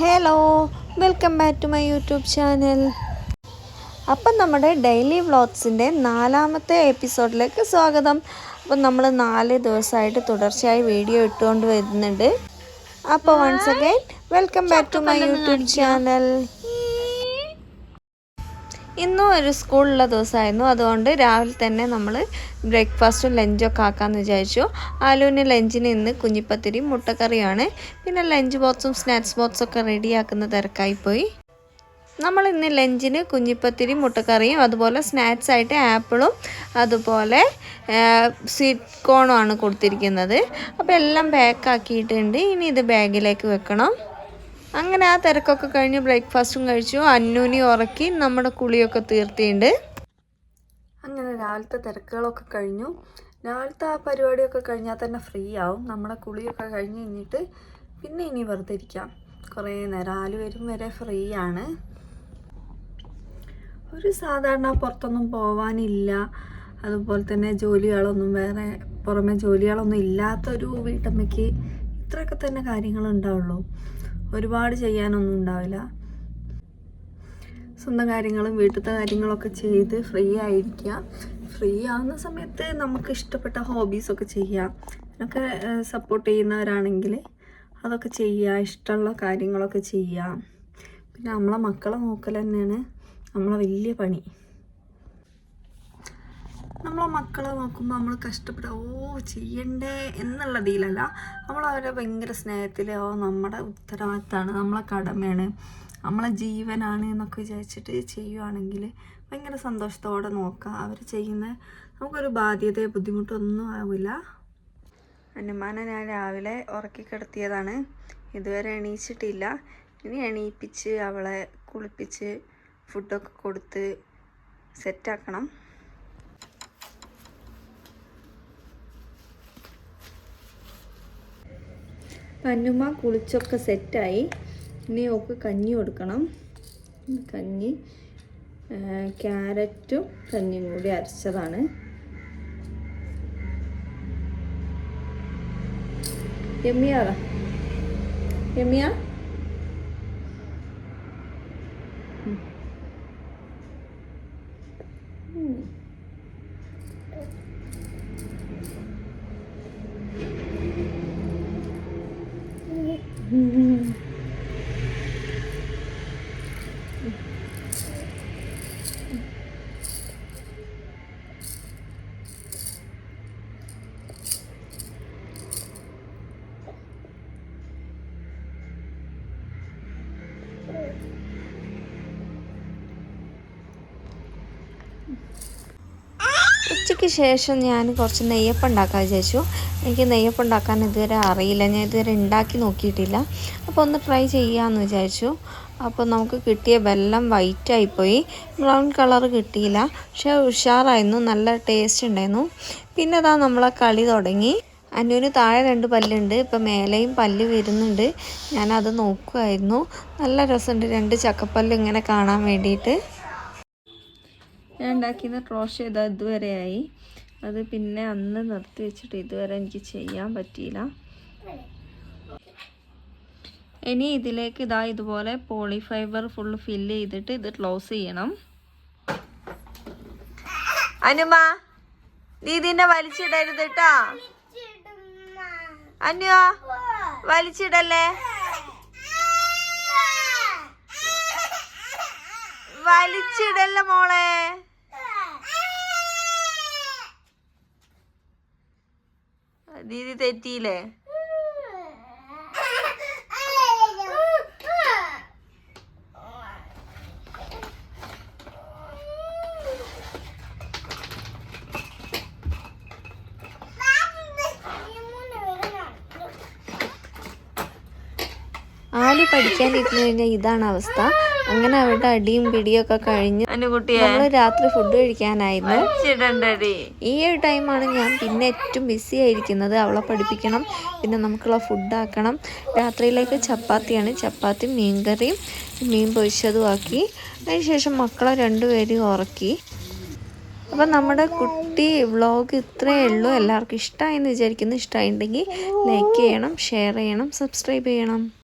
Hello welcome back to my YouTube channel അപ്പം നമ്മുടെ daily വ്ളോഗ്സിന്റെ നാലാമത്തെ എപ്പിസോഡിലേക്ക് സ്വാഗതം. അപ്പം നമ്മൾ നാല് ദിവസമായിട്ട് തുടർച്ചയായി വീഡിയോ ഇട്ടുകൊണ്ട് വരുന്നുണ്ട്. അപ്പോൾ once again welcome back to my YouTube channel ഇന്നും ഒരു സ്കൂളുള്ള ദിവസമായിരുന്നു. അതുകൊണ്ട് രാവിലെ തന്നെ നമ്മൾ ബ്രേക്ക്ഫാസ്റ്റും ലഞ്ചൊക്കെ ആക്കാമെന്ന് വിചാരിച്ചു. ആലുവിന് ലഞ്ചിന് ഇന്ന് കുഞ്ഞിപ്പത്തിരി മുട്ടക്കറിയാണ്. പിന്നെ ലഞ്ച് ബോക്സും സ്നാക്സ് ബോക്സും ഒക്കെ റെഡിയാക്കുന്ന തിരക്കായിപ്പോയി. നമ്മൾ ഇന്ന് ലഞ്ചിന് കുഞ്ഞിപ്പത്തിരി മുട്ടക്കറിയും അതുപോലെ സ്നാക്സ് ആയിട്ട് ആപ്പിളും അതുപോലെ സ്വീറ്റ് കോണുമാണ് കൊടുത്തിരിക്കുന്നത്. അപ്പോൾ എല്ലാം പാക്കാക്കിയിട്ടുണ്ട് ഇനി ഇത് ബാഗിലേക്ക് വെക്കണം. അങ്ങനെ ആ തിരക്കൊക്കെ കഴിഞ്ഞ് ബ്രേക്ക്ഫാസ്റ്റും കഴിച്ചു. അന്നൂനി ഉറക്കി നമ്മുടെ കുളിയൊക്കെ തീർത്തിയുണ്ട്. അങ്ങനെ രാവിലത്തെ തിരക്കുകളൊക്കെ കഴിഞ്ഞു. രാവിലത്തെ ആ പരിപാടിയൊക്കെ കഴിഞ്ഞാൽ തന്നെ ഫ്രീ ആവും. നമ്മുടെ കുളിയൊക്കെ കഴിഞ്ഞ് കഴിഞ്ഞിട്ട് പിന്നെ ഇനി വെറുതെ ഇരിക്കാം. കുറേ നേരം ആൽ വരും വരെ ഫ്രീ ആണ്. ഒരു സാധാരണ പുറത്തൊന്നും പോവാനില്ല. അതുപോലെ തന്നെ ജോലികളൊന്നും വേറെ പുറമെ ജോലികളൊന്നും ഇല്ലാത്തൊരു വീട്ടമ്മയ്ക്ക് ഇത്രയൊക്കെ തന്നെ കാര്യങ്ങളുണ്ടാവുള്ളൂ ഒരുപാട് ചെയ്യാനൊന്നും ഉണ്ടാവില്ല. സ്വന്തം കാര്യങ്ങളും വീട്ടിലത്തെ കാര്യങ്ങളൊക്കെ ചെയ്ത് ഫ്രീ ആയിരിക്കുക. ഫ്രീ ആവുന്ന സമയത്ത് നമുക്ക് ഇഷ്ടപ്പെട്ട ഹോബീസൊക്കെ ചെയ്യാം. അതിനൊക്കെ സപ്പോർട്ട് ചെയ്യുന്നവരാണെങ്കിൽ അതൊക്കെ ചെയ്യുക ഇഷ്ടമുള്ള കാര്യങ്ങളൊക്കെ ചെയ്യാം പിന്നെ നമ്മളെ മക്കളെ നോക്കൽ തന്നെയാണ് നമ്മളെ വലിയ പണി. നമ്മളെ മക്കളെ നോക്കുമ്പോൾ നമ്മൾ കഷ്ടപ്പെടുക ഓ ചെയ്യണ്ടേ എന്നുള്ള എന്നുള്ളതിലല്ല നമ്മൾ അവരെ ഭയങ്കര സ്നേഹത്തിൽ ഓ നമ്മുടെ ഉത്തരവാദിത്തമാണ് നമ്മളെ കടമയാണ് നമ്മളെ ജീവനാണ് എന്നൊക്കെ വിചാരിച്ചിട്ട് ചെയ്യുവാണെങ്കിൽ ഭയങ്കര സന്തോഷത്തോടെ നോക്കാം അവർ ചെയ്യുന്ന നമുക്കൊരു ബാധ്യതയോ ബുദ്ധിമുട്ടൊന്നും ആവില്ല അനുമാനം ഞാൻ രാവിലെ ഉറക്കി കിടത്തിയതാണ് ഇതുവരെ എണീച്ചിട്ടില്ല. ഇനി എണീപ്പിച്ച് അവളെ കുളിപ്പിച്ച് ഫുഡൊക്കെ കൊടുത്ത് സെറ്റാക്കണം. അന്നുമ്മ കുളിച്ചൊക്കെ സെറ്റായി. ഇനി ഓക്ക് കഞ്ഞി കൊടുക്കണം. കഞ്ഞി ക്യാരറ്റും കഞ്ഞിയും കൂടി അരച്ചതാണ്. എമ്മിയാറാ എമ്മിയ Hmm. ഉച്ചയ്ക്ക് ശേഷം ഞാൻ കുറച്ച് നെയ്യപ്പം ഉണ്ടാക്കാൻ വിചാരിച്ചു. എനിക്ക് നെയ്യപ്പം ഉണ്ടാക്കാൻ ഇതുവരെ അറിയില്ല. ഞാൻ ഇതുവരെ ഉണ്ടാക്കി നോക്കിയിട്ടില്ല. അപ്പോൾ ഒന്ന് ട്രൈ ചെയ്യാമെന്ന് വിചാരിച്ചു. അപ്പോൾ നമുക്ക് കിട്ടിയ വെല്ലം വൈറ്റ് ആയിപ്പോയി. ബ്രൗൺ കളർ കിട്ടിയില്ല. പക്ഷേ ഉഷാറായിരുന്നു. നല്ല ടേസ്റ്റ് ഉണ്ടായിരുന്നു. പിന്നെ അതാ നമ്മളെ കളി തുടങ്ങി. അനുവിന് താഴെ രണ്ട് പല്ലുണ്ട്. ഇപ്പം മേലെയും പല്ല് വരുന്നുണ്ട്. ഞാനത് നോക്കുമായിരുന്നു നല്ല രസമുണ്ട്. രണ്ട് ചക്കപ്പല്ല് ഇങ്ങനെ കാണാൻ വേണ്ടിയിട്ട്. ഞാൻ ഉണ്ടാക്കിയത് ക്രോഷ് ചെയ്ത ഇതുവരെയായി. അത് പിന്നെ അന്ന് നിർത്തി വെച്ചിട്ട് ഇതുവരെ എനിക്ക് ചെയ്യാൻ പറ്റിയില്ല. ഇനി ഇതിലേക്ക് ഇതാ ഇതുപോലെ പോളിഫൈബർ ഫുള്ള് ഫില്ല് ചെയ്തിട്ട് ഇത് ക്ലോസ് ചെയ്യണം. അനുമ നീ ഇതിനെ വലിച്ചിടരുത് കേട്ടാ അനു വലിച്ചിടല്ലേ? വലിച്ചിടല്ല മോളെ? 你你在地嘞？തെറ്റിയില്ലേ പഠിക്കാൻ പഠിക്കാനിരുന്നു കഴിഞ്ഞാൽ ഇതാണ് അവസ്ഥ. അങ്ങനെ അവരുടെ അടിയും പിടിയും ഒക്കെ കഴിഞ്ഞ് നമ്മൾ രാത്രി ഫുഡ് കഴിക്കാനായിരുന്നു. ഈ ഒരു ടൈമാണ് ഞാൻ പിന്നെ ഏറ്റവും ബിസി ആയിരിക്കുന്നത്. അവളെ പഠിപ്പിക്കണം പിന്നെ നമുക്കുള്ള ഫുഡ് ആക്കണം. രാത്രിയിലേക്ക് ചപ്പാത്തിയാണ്. ചപ്പാത്തി മീൻകറിയും മീൻ പൊരിച്ചതും ആക്കി. അതിനുശേഷം മക്കളെ രണ്ടുപേരും ഉറക്കി. അപ്പം നമ്മുടെ കുട്ടി വ്ളോഗ് ഇത്രയേ ഉള്ളൂ. എല്ലാവർക്കും ഇഷ്ടമായി എന്ന് വിചാരിക്കുന്നു. ഇഷ്ടമായിട്ടുണ്ടെങ്കിൽ ലൈക്ക് ചെയ്യണം ഷെയർ ചെയ്യണം സബ്സ്ക്രൈബ് ചെയ്യണം.